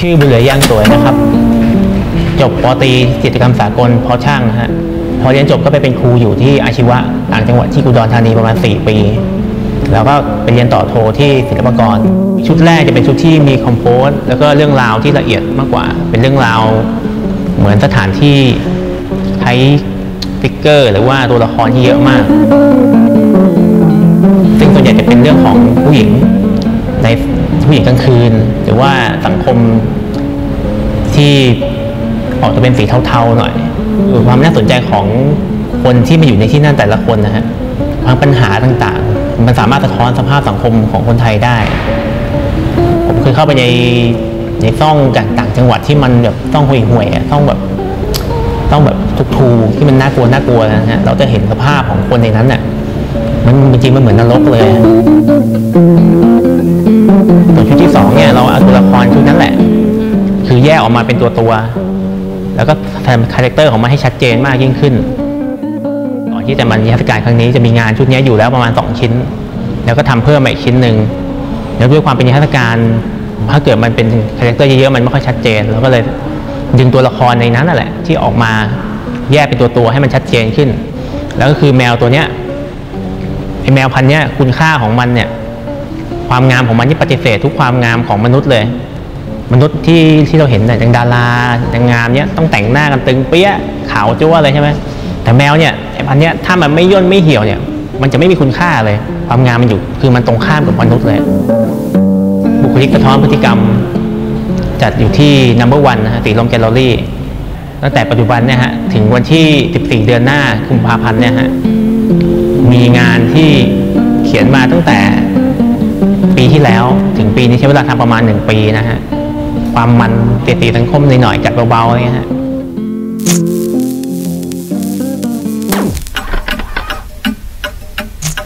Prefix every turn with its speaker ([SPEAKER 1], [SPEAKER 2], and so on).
[SPEAKER 1] ชื่อบุญเหลือย่างสวยนะครับ จบปอตีจิตรกรรมสากลพราะช่างนะฮะพอเรียนจบก็ไปเป็นครูอยู่ที่อาชีวะต่างจังหวัดที่อุดรธานีประมาณ 4 ปี แล้วก็ไปเรียนต่อโทที่ศิลปากร ชุดแรกจะเป็นชุดที่มีคอมโพสแล้วก็เรื่องราวที่ละเอียดมากกว่า เป็นเรื่องราวเหมือนสถานที่ใช้ฟิกเกอร์ หรือว่าตัวละครที่เยอะมาก ซึ่งส่วนใหญ่จะเป็นเรื่องของผู้หญิงในผู้หญิงกลางคืนห ว่าสังคมที่ออกจะเป็นสีเทาๆหน่อยคือความน่าสนใจของคนที่มาอยู่ในที่นั่นแต่ละคนนะฮะทั้งปัญหาต่างๆ มันสามารถสะท้อนสภาพสังคมของคนไทยได้ ผมเคยเข้าไปในในซ่องจากต่างจังหวัดที่มันแบบต้องห่วยห่วยๆต้องแบบต้องแบบทุกทูที่มันน่ากลัวน่ากลัวนะฮะเราจะเห็นสภาพของคนในนั้นน่ะมันจริงมันเหมือนนรกเลย ส่วนชุดที่สองเนี่ยเราเอาตัวละครชุดนั้นแหละ คือแยกออกมาเป็นตัวตัว แล้วก็ทำคาแรคเตอร์ของมันให้ชัดเจนมากยิ่งขึ้น ก่อนที่จะมานิทรรศการครั้งนี้จะมีงานชุดนี้อยู่แล้วประมาณ 2 ชิ้น แล้วก็ทำเพิ่มอีกชิ้นหนึ่งแล้วด้วยความเป็นนิทรรศการถ้าเกิดมันเป็นคาแรคเตอร์เยอะๆมันไม่ค่อยชัดเจนเราก็เลยดึงตัวละครในนั้นนั่นแหละที่ออกมาแยกเป็นตัวตัวให้มันชัดเจนขึ้น แล้วก็คือแมวตัวเนี้ยไอแมวพันธุ์เนี้ยคุณค่าของมันเนี่ย ความงามของมันที่ปฏิเสธทุกความงามของมนุษย์เลย มนุษย์ที่ที่เราเห็นเนี่ยอย่างดาราอย่างงามเนี่ยต้องแต่งหน้ากันตึงเปี้ยขาวจั่วเลยใช่ไหมแต่แมวเนี่ยไอ้พันธุ์เนี้ยถ้ามันไม่ย่นไม่เหี่ยวเนี่ย มันจะไม่มีคุณค่าเลย ความงามมันอยู่คือมันตรงข้ามกับมนุษย์เลย บุคลิกสะท้อนพฤติกรรม จัดอยู่ที่ number one นะฮะสีลมแกลเลอรี่ตั้งแต่ปัจจุบันเนี่ยฮะถึงวันที่ 14 เดือนหน้ากุมภาพันธ์เนี่ยฮะมีงานที่เขียนมาตั้งแต่ ปีที่แล้ว ถึงปีนี้ใช้เวลาทำประมาณ 1 ปีนะฮะ ความมันเตียตีทั้งคมหน่อยๆจัดเบาๆเนี่ยฮะ